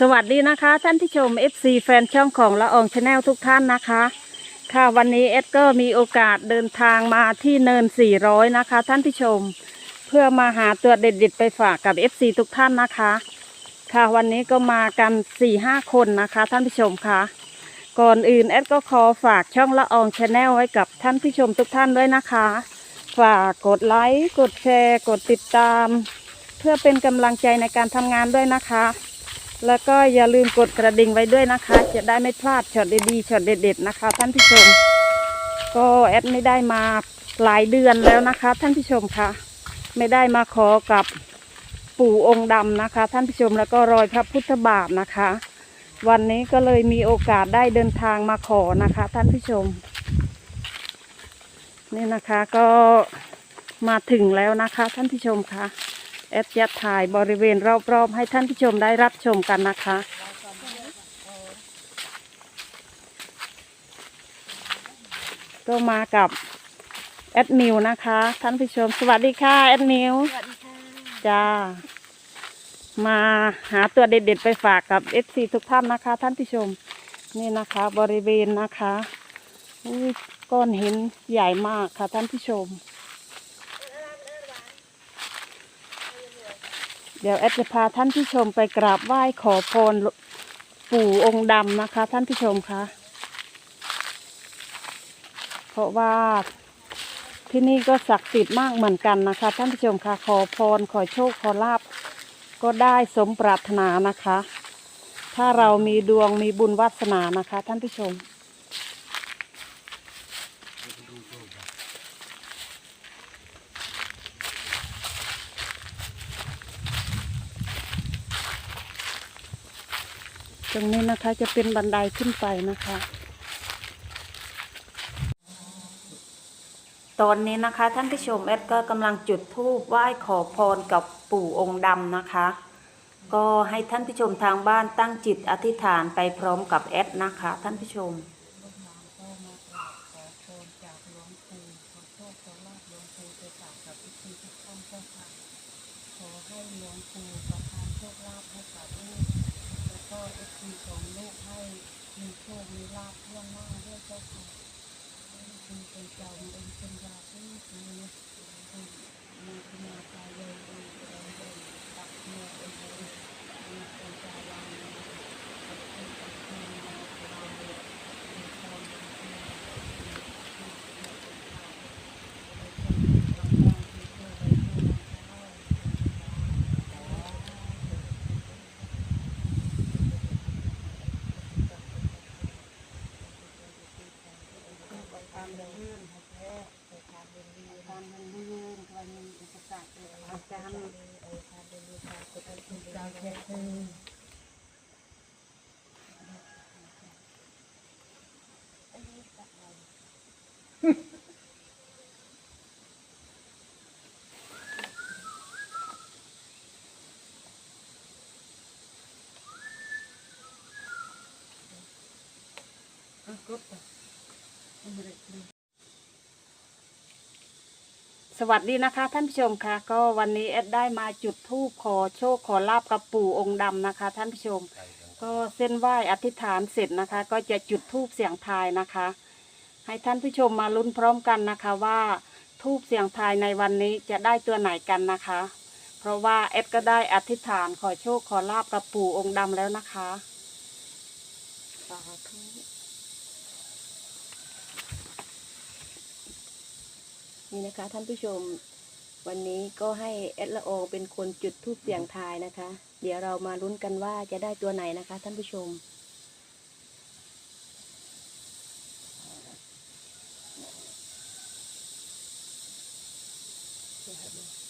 สวัสดีนะคะ ท่านที่ชม FC แฟนช่องของละอองชาแนลทุกท่านนะคะ ค่ะวันนี้เอสก็มีโอกาสเดินทางมาที่เนิน 400 นะคะ ท่านที่ชม เพื่อมาหาตัวเด็ดๆไปฝากกับ FC ทุกท่านนะคะ ค่ะวันนี้ก็มากัน 4-5 คนนะคะ ท่านผู้ชมค่ะก่อนอื่นเอสก็ขอฝากช่องละอองชาแนลไว้กับท่านผู้ชมทุกท่านด้วยนะคะ ฝากกดไลค์กดแชร์ กดติดตาม เพื่อเป็นกำลังใจในการทำงานด้วยนะคะ แล้วก็อย่าลืมกดกระดิ่งไว้ด้วยนะคะ จะได้ไม่พลาดช็อตดีๆช็อตเด็ดๆนะคะ ท่านผู้ชม ก็แอดไม่ได้มาหลายเดือนแล้วนะคะ ท่านผู้ชมคะไม่ได้มาขอกับปู่องค์ดำนะคะ ท่านผู้ชมแล้วก็รอยพระพุทธบาทนะคะ วันนี้ก็เลยมีโอกาสได้เดินทางมาขอนะคะ ท่านผู้ชม นี่นะคะก็มาถึงแล้วนะคะ ท่านผู้ชมค่ะ แอดจะถ่ายบริเวณรอบๆ ให้ท่านผู้ชมได้รับชมกันนะคะ ก็มากับแอดมิวนะคะ ท่านผู้ชม สวัสดีค่ะแอดมิวสวัสดีค่ะจ้ามาหาตัวเด็ดๆไปฝากกับเอฟซีทุกท่านนะคะ ท่านผู้ชมนี่นะคะ บริเวณนะคะอุ้ยก้อนหินใหญ่มากค่ะท่านผู้ชม เดี๋ยวแอดจะพาท่านผู้ชมไปกราบไหว้ขอพรปู่องค์ดำนะคะ ท่านผู้ชมคะเพราะว่าที่นี่ก็ศักดิ์สิทธิ์มากเหมือนกันนะคะ ท่านผู้ชมคะขอพรขอโชคขอลาบก็ได้สมปรารถนานะคะ ถ้าเรามีดวงมีบุญวาสนานะคะ ท่านผู้ชม ตรงนี้นะคะจะเป็นบันไดขึ้นไปนะคะ ตอนนี้นะคะท่านผู้ชมแอดก็กำลังจุดธูปไหว้ขอพรกับปู่องค์ดำนะคะ ก็ให้ท่านผู้ชมทางบ้านตั้งจิตอธิษฐานไปพร้อมกับแอดนะคะ ท่านผู้ชม ขอให้หลวงปู่ประทานโชคลาภให้กับลูก แล้วก็เอฟซีของลูกให้มีโชค มีลาภทั่วหน้าด้วยเจ้าค่ะ คุณเป็นเจ้าเป็นเป็นยาที่ดีนะมีคุณมาใจเลยเองเองเองตักเนื้อเองเองมีเป็นใจวางกับคุณกับคุณมาเราเลยมีความเป็นความเลื่อนแท้ความเลื่อนความเลื่อนความมีอุปสรรคอาการเออความเลื่อนความกดดันคุณเจ้าแค่คือ สวัสดีนะคะ ท่านผู้ชมค่ะ ก็วันนี้แอดได้มาจุดธูปขอโชคขอลาบกับปู่องค์ดำนะคะ ท่านผู้ชม ก็เส้นไหว้อธิษฐานเสร็จนะคะ ก็จะจุดธูปเสียงทายนะคะ ให้ท่านผู้ชมมาลุ้นพร้อมกันนะคะว่าธูปเสียงทายในวันนี้จะได้ตัวไหนกันนะคะ เพราะว่าแอดก็ได้อธิษฐานขอโชคขอลาบกับปู่องค์ดำแล้วนะคะสาธุ นี่นะคะท่านผู้ชมวันนี้ก็ให้แอดละโอเป็นคนจุดธูปเสียงทายนะคะ เดี๋ยวเรามาลุ้นกันว่าจะได้ตัวไหนนะคะท่านผู้ชมส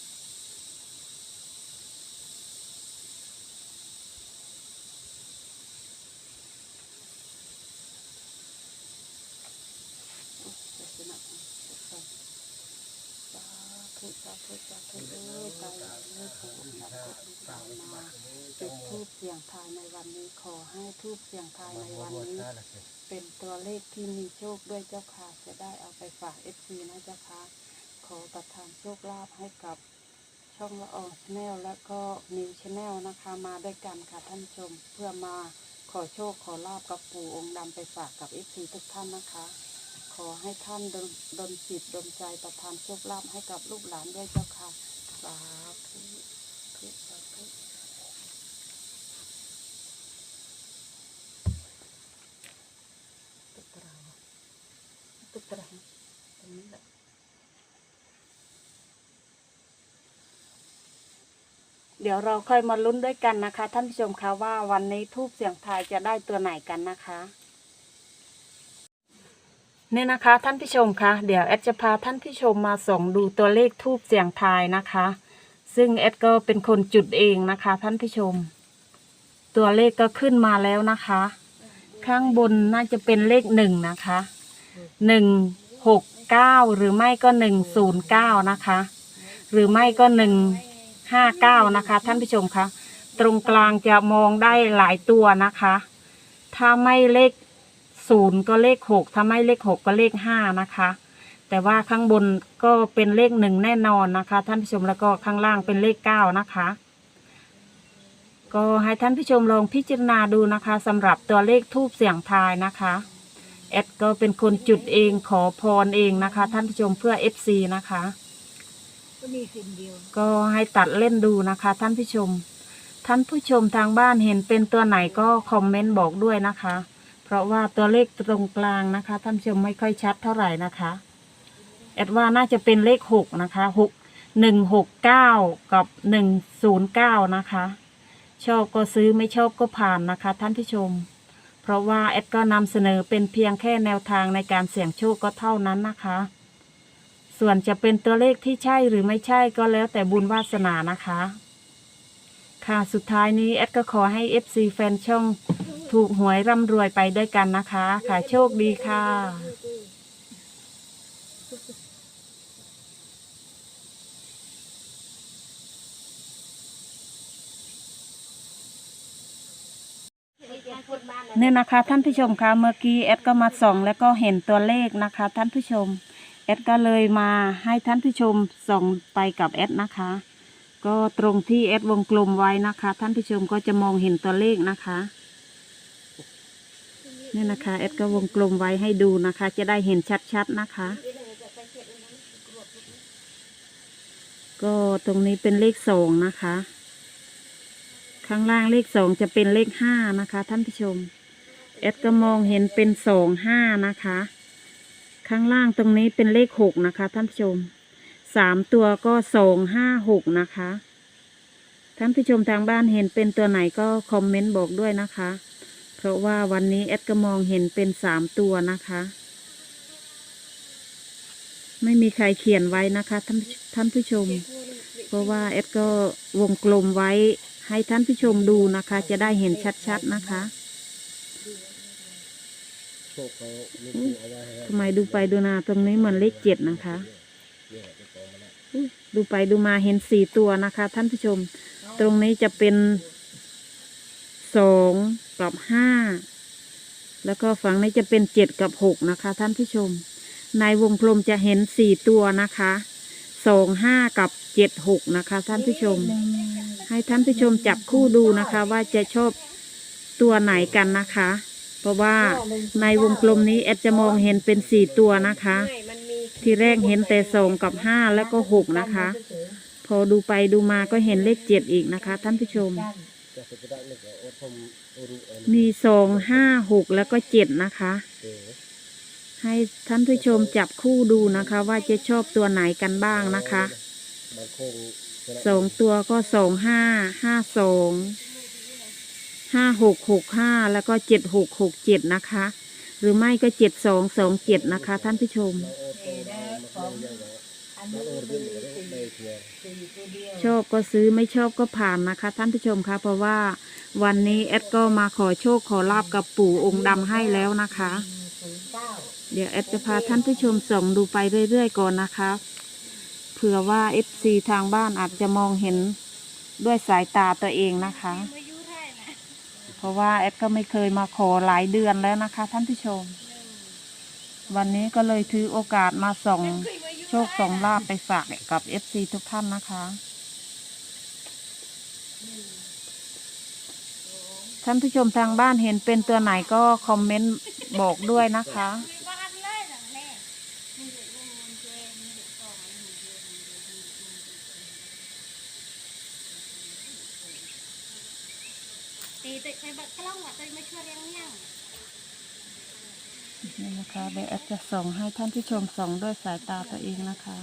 สาธุสาธุเด้อไปเลยปู่นับกดลูกหลานมาจุดทูบเสียงทายในวันนี้ขอให้ทูบเสียงทายในวันนี้ เป็นตัวเลขที่มีโชคด้วยเจ้าค่ะจะได้เอาไปฝากเอฟซีนะเจ้าค่ะขอประทานโชคลาภให้กับช่องละออชแนลและก็นิวชแนลนะคะมาด้วยกันค่ะท่านชมเพื่อมาขอโชคขอลาบกับปู่องค์ดำไปฝากกับเอฟซีทุกท่านนะคะ ขอให้ท่านดลดลจิตดลใจประทานโชคลาภให้กับลูกหลานด้วยเจ้าค่ะสาธุทุสาธุตุ๊กตาตุ๊กตาตรงนี้แหละเดี๋ยวเราค่อยมาลุ้นด้วยกันนะคะ ท่านผู้ชมคะว่าวันนี้ทูบเสียงทายจะได้ตัวไหนกันนะคะ เนี่ยนะคะ ท่านผู้ชมคะเดี๋ยวแอดจะพาท่านผู้ชมมาส่องดูตัวเลขทูบเสียงทายนะคะ ซึ่งแอดก็เป็นคนจุดเองนะคะ ท่านผู้ชม ตัวเลขก็ขึ้นมาแล้วนะคะ ข้างบนน่าจะเป็นเลขหนึ่งนะคะหนึ่งหกเก้าหรือไม่ก็หนึ่งศูนย์เก้านะคะ หรือไม่ก็หนึ่งห้าเก้านะคะ ท่านผู้ชมคะตรงกลางจะมองได้หลายตัวนะคะ ถ้าไม่เลข ศูนย์ก็เลขหกถ้าไม่เลขหกก็เลขห้านะคะ แต่ว่าข้างบนก็เป็นเลขหนึ่งแน่นอนนะคะ ท่านผู้ชมแล้วก็ข้างล่างเป็นเลขเก้านะคะ ก็ให้ท่านผู้ชมลองพิจารณาดูนะคะสำหรับตัวเลขทูบเสียงทายนะคะแอดก็เป็นคนจุดเองขอพรเองนะคะ ท่านผู้ชมเพื่อ FC นะคะก็มีสิ่งเดียวก็ให้ตัดเล่นดูนะคะ ท่านผู้ชม ท่านผู้ชมทางบ้านเห็นเป็นตัวไหนก็คอมเมนต์บอกด้วยนะคะ เพราะว่าตัวเลขตรงกลางนะคะท่านผู้ชมไม่ค่อยชัดเท่าไหร่นะคะแอดว่าน่าจะเป็นเลขหกนะคะหกหนึ่งหกเก้ากับหนึ่งศูนย์เก้านะคะชอบก็ซื้อไม่ชอบก็ผ่านนะคะ ท่านผู้ชม เพราะว่าแอดก็นำเสนอเป็นเพียงแค่แนวทางในการเสี่ยงโชคก็เท่านั้นนะคะ ส่วนจะเป็นตัวเลขที่ใช่หรือไม่ใช่ก็แล้วแต่บุญวาสนานะคะ ค่ะสุดท้ายนี้แอดก็ขอให้ FC แฟนช่อง ถูกหวยร่ำรวยไปด้วยกันนะคะ ค่ะ โชคดีค่ะ เนี่ยนะคะท่านผู้ชมคะเมื่อกี้แอดก็มาส่องแล้วก็เห็นตัวเลขนะคะ ท่านผู้ชม แอดก็เลยมาให้ท่านผู้ชมส่องไปกับแอดนะคะ ก็ตรงที่แอดวงกลมไว้นะคะ ท่านผู้ชมก็จะมองเห็นตัวเลขนะคะ นี่นะคะแอดก็วงกลมไว้ให้ดูนะคะ จะได้เห็นชัดๆนะคะ ก็ตรงนี้เป็นเลขสองนะคะ ข้างล่างเลขสองจะเป็นเลขห้านะคะ ท่านผู้ชมแอดก็มองเห็นเป็นสองห้านะคะ ข้างล่างตรงนี้เป็นเลขหกนะคะ ท่านผู้ชมสามตัวก็สองห้าหกนะคะ ท่านผู้ชมทางบ้านเห็นเป็นตัวไหนก็คอมเมนต์บอกด้วยนะคะ เพราะว่าวันนี้แอดก็มองเห็นเป็นสามตัวนะคะ ไม่มีใครเขียนไว้นะคะท่านท่านผู้ชม เพราะว่าแอดก็วงกลมไว้ให้ท่านผู้ชมดูนะคะ จะได้เห็นชัดๆนะคะโชคเขาไม่ถูกเอาไว้ให้ทำไมดูไปดูมาตรงนี้เหมือนเลขเจ็ดนะคะเนี่ยไปต่อมาแล้วอุ๊ยดูไปดูมาเห็นสี่ตัวนะคะ ท่านผู้ชม ตรงนี้จะเป็นสอง กับห้าแล้วก็ฝั่งนี้จะเป็นเจ็ดกับหกนะคะ ท่านผู้ชม ในวงกลมจะเห็นสี่ตัวนะคะสองห้ากับเจ็ดหกนะคะ ท่านผู้ชม ให้ท่านผู้ชมจับคู่ดูนะคะ ว่าจะชอบตัวไหนกันนะคะ เพราะว่าในวงกลมนี้แอดจะมองเห็นเป็นสี่ตัวนะคะ ที่แรกเห็นแต่สองกับห้าแล้วก็หกนะคะ พอดูไปดูมาก็เห็นเลขเจ็ดอีกนะคะ ท่านผู้ชม จะสุดจะได้เนี่ยก็อดทมอรุเอ็นมีสองห้าหกแล้วก็เจ็ดนะคะเออให้ท่านผู้ชมจับคู่ดูนะคะ ว่าจะชอบตัวไหนกันบ้างนะคะบางคงชนะสองตัวก็สองห้าห้าสองห้าหกหกห้าแล้วก็เจ็ดหกหกเจ็ดนะคะ หรือไม่ก็เจ็ดสองสองเจ็ดนะคะ ท่านผู้ชม เราอดทมมาเรื่องใหญ่แล้วเราอดเรื่องเรื่องในเทียนชอบก็ซื้อไม่ชอบก็ผ่านนะคะ ท่านผู้ชมคะเพราะว่าวันนี้แอดก็มาขอโชคขอลาบกับปู่องค์ดำให้แล้วนะคะ เดี๋ยวแอดจะพาท่านผู้ชมส่องดูไปเรื่อยๆก่อนนะคะเผื่อว่าเอฟซีทางบ้านอาจจะมองเห็นด้วยสายตาตัวเองนะคะ เพราะว่าแอดก็ไม่เคยมาขอหลายเดือนแล้วนะคะ ท่านผู้ชม วันนี้ก็เลยถือโอกาสมาส่องโช คสองลาบไปฝากกับเอฟซีทุกท่านนะคะ ท่านผู้ชมทางบ้านเห็นเป็นตัวไหนก็คอมเมนต์บอกด้วยนะคะ นะคะเดี๋ยวแอดจะส่งให้ท่านผู้ชมส่องด้วยสายตาตัวเองนะคะ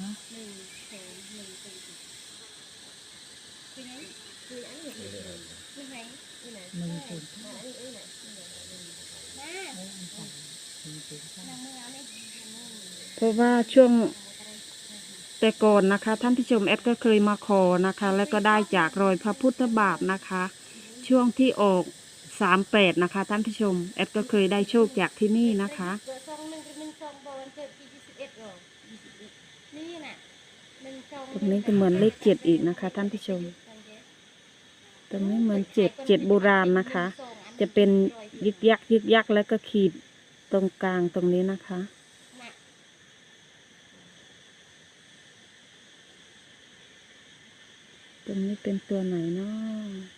หนึ่งสองเพราะว่าช่วงแต่ก่อนนะคะ ท่านผู้ชมแอดก็เคยมาขอนะคะ แล้วก็ได้จากรอยพระพุทธบาทนะคะ ช่วงที่ออกสามแปดนะคะ ท่านผู้ชม แอดก็เคยได้โชคจากที่นี่นะคะ ตรงนี้จะเหมือนเลขเจ็ดอีกนะคะ ท่านผู้ชม ตรงนี้เหมือนเจ็ดเจ็ดโบราณนะคะ จะเป็นยึกยักยึกยักแล้วก็ขีดตรงกลางตรงนี้นะคะ ตรงนี้เป็นตัวไหนเนาะ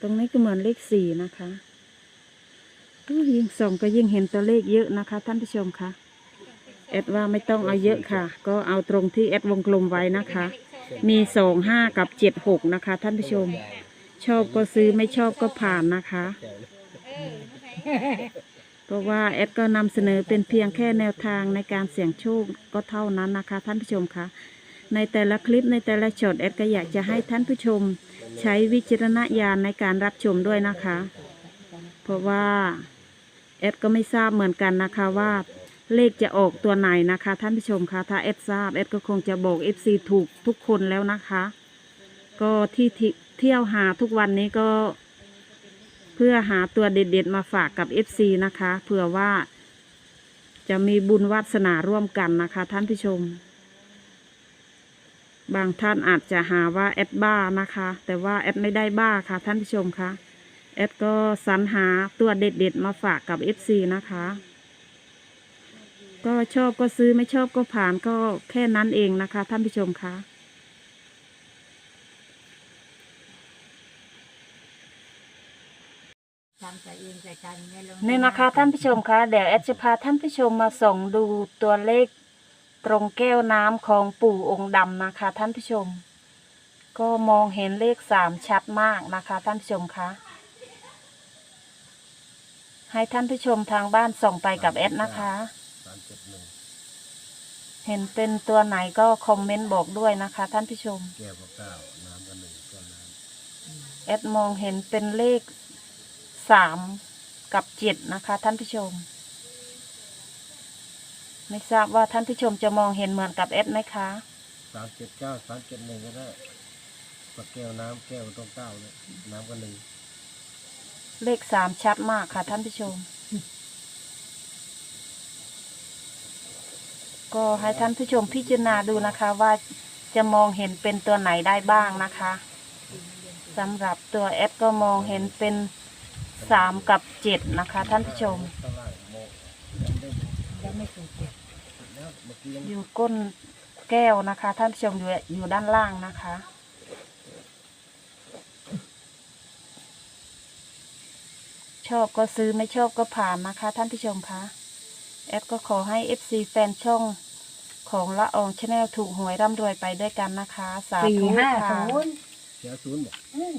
ตรงนี้ก็เหมือนเลขสี่นะคะยิ่งส่องก็ยิ่งเห็นตัวเลขเยอะนะคะ ท่านผู้ชมคะแอดว่าไม่ต้องเอาเยอะค่ะ ก็เอาตรงที่แอดวงกลมไว้นะคะ มีสองห้ากับเจ็ดหกนะคะ ท่านผู้ชม ชอบก็ซื้อไม่ชอบก็ผ่านนะคะ เพราะว่าแอดก็นำเสนอเป็นเพียงแค่แนวทางในการเสี่ยงโชคก็เท่านั้นนะคะ ท่านผู้ชมคะในแต่ละคลิปในแต่ละช็อตแอดก็อยากจะให้ท่านผู้ชม ใช้วิจารณญาณในการรับชมด้วยนะคะ เพราะว่าแอดก็ไม่ทราบเหมือนกันนะคะว่า เลขจะออกตัวไหนนะคะ ท่านผู้ชมคะถ้าแอดทราบแอดก็คงจะบอก FC ถูกทุกคนแล้วนะคะ ก็ที่เที่ยวหาทุกวันนี้ก็ เพื่อหาตัวเด็ดๆมาฝากกับ FC นะคะเผื่อว่า จะมีบุญวาสนาร่วมกันนะคะ ท่านผู้ชม บางท่านอาจจะหาว่าแอดบ้านะคะ แต่ว่าแอดไม่ได้บ้าค่ะ ท่านผู้ชมคะแอดก็สรรหาตัวเด็ดๆมาฝากกับ FC นะคะ ก็ชอบก็ซื้อไม่ชอบก็ผ่านก็แค่นั้นเองนะคะ ท่านผู้ชมคะเนี่ยนะคะท่านผู้ชมคะเดี๋ยวแอดจะพาท่านผู้ชมมาส่องดูตัวเลขตรงแก้วน้ำของปู่องค์ดำนะคะ ท่านผู้ชม ก็มองเห็นเลขสามชัดมากนะคะ ท่านผู้ชมคะให้ท่านผู้ชมทางบ้านส่องไปกับแอดนะคะามเจ็ดหนึ่งเห็นเป็นตัวไหนก็คอมเมนต์บอกด้วยนะคะ ท่านผู้ชม แก้วก็เก้าน้ำก็หนึ่งก็น้แอดมองเห็นเป็นเลขสามกับเจ็ดนะคะ ท่านผู้ชม ไม่ทราบว่าท่านผู้ชมจะมองเห็นเหมือนกับแอดไหมคะำสามเจ็ดเก้าสามเจ็ดหนึ่งก็ได้ปากแก้วน้ำแก้วต้องเก้าเนี่ยน้ำก็หนึ่งเลขสามชัดมากค่ะ ท่านผู้ชม ก็ให้ท่านผู้ชมพิจารณาดูนะคะว่าจะมองเห็นเป็นตัวไหนได้บ้างนะคะสำหรับตัวแอดก็มองเห็นเป็นสามกับเจ็ดนะคะ ท่านผู้ชม อยู่ก้นแก้วนะคะ ท่านผู้ชมอยู่อยู่ด้านล่างนะคะ ชอบก็ซื้อไม่ชอบก็ผ่านนะคะ ท่านผู้ชมคะแอดก็ขอให้ FC แฟนช่อง ของละอองชาแนลถูกหวยร่ำรวยไปด้วยกันนะคะ สาสี่ธุห้าค่ะ ศูนย์เสียศูนย์บอก อืม